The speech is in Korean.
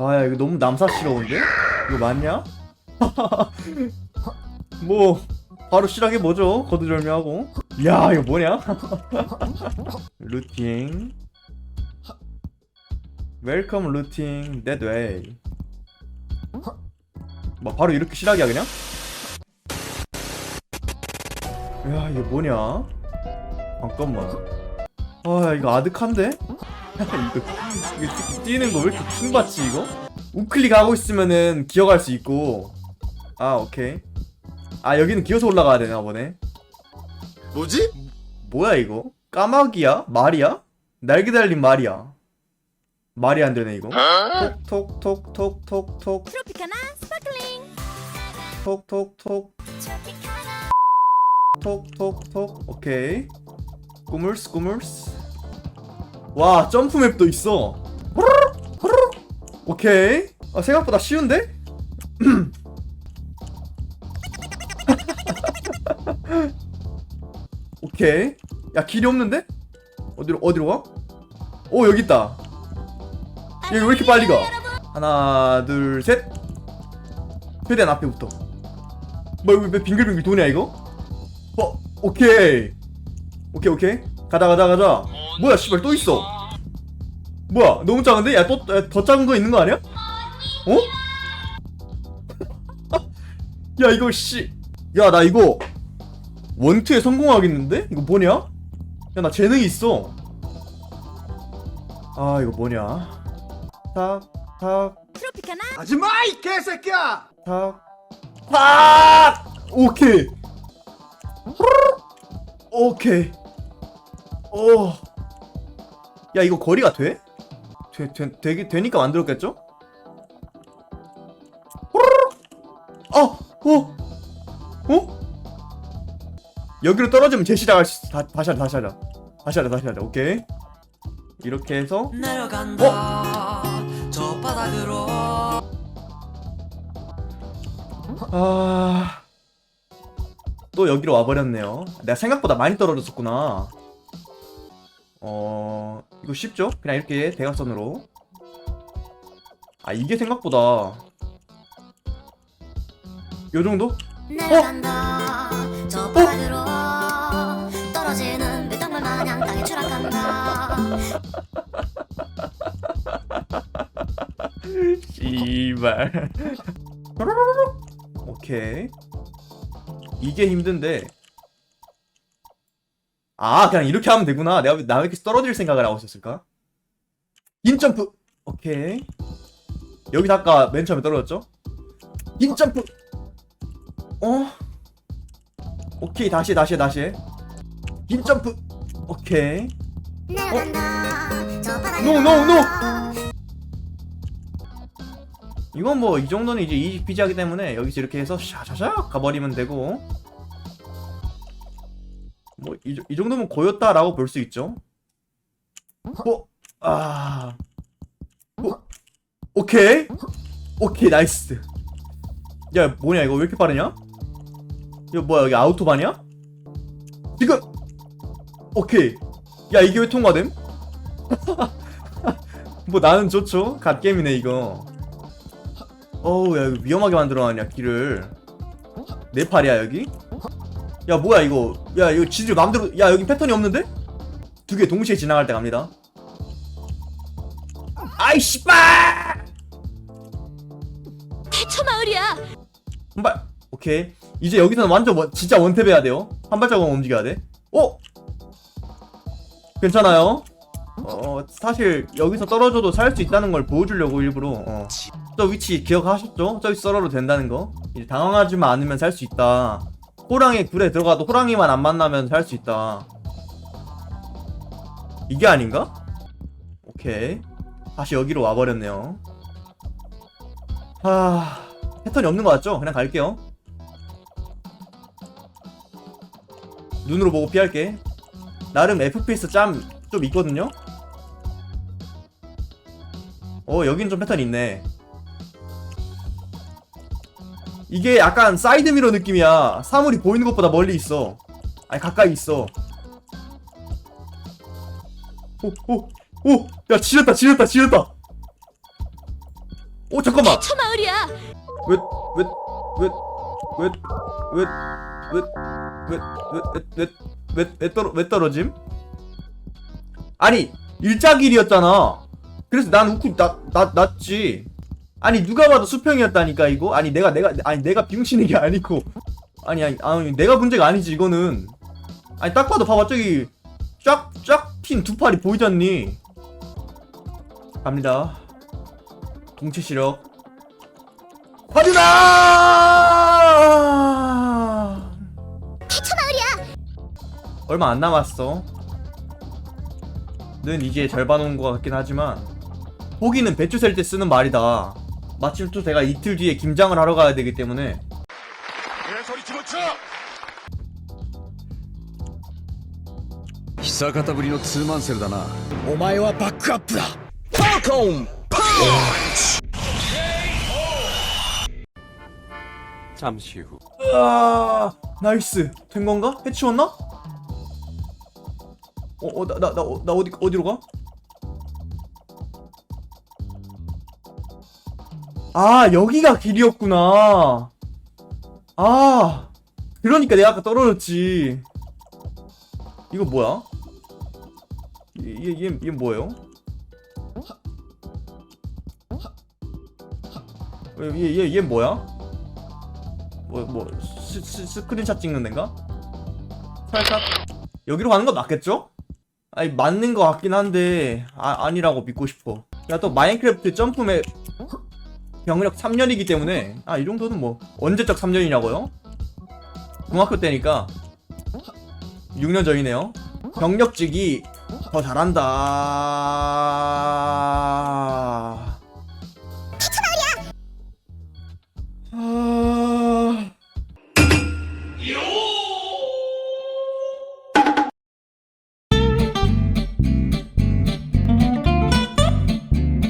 아야 이거 너무 남사스러운데? 이거 맞냐? 뭐 바로 시작해 보죠 거두절미하고 야 이거 뭐냐? 루팅 웰컴 루팅 that 뭐 바로 이렇게 시작이야 그냥? 야 이게 뭐냐? 잠깐만 아 이거 아득한데? 이거 이거 뛰- 뛰는 거 왜 이렇게 킹받지 이거? 우클릭 하고 있으면은 기어갈 수 있고. 아 오케이. 아 여기는 기어서 올라가야 되나 보네 뭐지? 뭐야 이거? 까마귀야? 말이야? 날개 달린 말이야. 말이 안 되네 이거. 톡톡톡톡톡톡. 트로피카나 스파클링. 톡톡톡. 톡톡톡. 오케이. 꾸물스 꾸물스 와 점프맵도 있어. 오케이 아, 생각보다 쉬운데? 오케이 야 길이 없는데? 어디로 어디로 가? 오 여기 있다 여기 왜 이렇게 빨리 가? 하나 둘셋 최대한 앞에부터 뭐 이거 왜 빙글빙글 도냐 이거? 어, 오케이. 오케이, 오케이. 가자, 가자, 가자. 뭐야, 씨발, 또 있어. 뭐야, 너무 작은데? 야, 또, 야, 더 작은 거 있는 거 아니야? 어? 야, 이거, 씨. 야, 나 이거, 원투에 성공하겠는데? 이거 뭐냐? 야, 나 재능이 있어. 아, 이거 뭐냐? 탁, 탁, 트로피카나 하지마 이 개새끼야! 탁, 탁! 오케이. 오케이. 오. 야, 이거 거리가 돼? 돼, 돼, 되게, 되니까 만들었겠죠? 어, 어, 어? 여기로 떨어지면 재시작할 수, 다, 다시 하자, 다시 하자. 다시 하자, 다시 하자, 오케이. 이렇게 해서, 내려간다 저 바닥으로 아. 또 여기로 와버렸네요. 내가 생각보다 많이 떨어졌었구나. 어, 이거 쉽죠? 그냥 이렇게 대각선으로. 아, 이게 생각보다. 요 정도? 내려간다 저 바닥으로 떨어지는 배당물 마냥 땅에 추락한다 씨발. 오케이. 이게 힘든데. 아, 그냥 이렇게 하면 되구나. 내가 나왜 이렇게 떨어질 생각을 하고 있었을까? 인 점프. 오케이. 여기서 아까 맨 처음에 떨어졌죠? 인 점프. 어? 오케이, 다시, 다시, 다시. 인 점프. 오케이. 내려간다 저 바닥으로 노, 노, 노! 이건 뭐 이 정도는 이제 이지 피지하기 때문에 여기서 이렇게 해서 샤샤샥 가버리면 되고 뭐이 정도면 고였다라고 볼 수 있죠. 어, 아, 어, 오케이, 오케이 나이스. 야 뭐냐 이거 왜 이렇게 빠르냐? 이거 뭐야 여기 아우토반이야? 지금 오케이. 야 이게 왜 통과됨? 뭐 나는 좋죠. 갓게임이네 이거. 어우 야 이거 위험하게 만들어 놨냐 길을. 내 팔이야 여기? 야 뭐야 이거? 야 이거 지들 맘대로 야 여기 패턴이 없는데? 두 개 동시에 지나갈 때 갑니다. 아이 씨발! 대처 마을이야 한 발. 오케이. 이제 여기서는 완전 원, 진짜 원탭 해야 돼요. 한 발자국만 움직여야 돼. 오! 괜찮아요. 어, 사실 여기서 떨어져도 살 수 있다는 걸 보여주려고 일부러 어. 저 위치 기억하셨죠? 저기 썰어도 된다는 거. 이제 당황하지만 않으면 살 수 있다. 호랑이 굴에 들어가도 호랑이만 안 만나면 살 수 있다. 이게 아닌가? 오케이. 다시 여기로 와버렸네요. 하... 패턴이 없는 것 같죠? 그냥 갈게요. 눈으로 보고 피할게. 나름 FPS 짬 좀 있거든요? 어, 여긴 좀 패턴이 있네. 이게 약간 사이드미러 느낌이야. 사물이 보이는 것보다 멀리 있어. 아니, 가까이 있어. 오, 오, 오! 야, 지렸다, 지렸다, 지렸다! 오 잠깐만 초 마을이야. 왜왜왜왜왜왜왜왜 떨어 왜 떨어짐? 아니 일자길이었잖아. 그래서 난 웃고 나 나 났지. 아니 누가 봐도 수평이었다니까 이거. 아니 내가 내가 아니 내가 비용치는 게 아니고. 아니 아니 아니 내가 문제가 아니지 이거는. 아니 딱 봐도 봐봐 저기 쫙쫙핀 두 팔이 보이지 않니? 갑니다. 동체 시력. 확인아! 초마을이야. 얼마 안 남았어. 는 이제 절반 온 것 같긴 하지만 고기는 배추 셀 때 쓰는 말이다. 마침 또 제가 이틀 뒤에 김장을 하러 가야 되기 때문에 개소리 집어쳐! 久方ぶりのツーマンセルだなお前はバックアップだ 잠시 후 아 나이스 된 건가? 해치웠나? 어어나 나 나 나 어디 어디로 가? 아 여기가 길이었구나. 아 그러니까 내가 아까 떨어졌지. 이거 뭐야? 얘 얘얘 얘, 얘 뭐예요? 얘얘얘 얘 뭐야? 뭐, 뭐, 스, 스, 스크린샷 찍는 데인가? 살짝. 여기로 가는 거 맞겠죠? 아니, 맞는 거 같긴 한데, 아, 아니라고 믿고 싶어. 야, 또 마인크래프트 점프맵 병력 3년이기 때문에, 아, 이 정도는 뭐, 언제적 3년이냐고요? 중학교 때니까, 6년 전이네요. 병력직이 더 잘한다.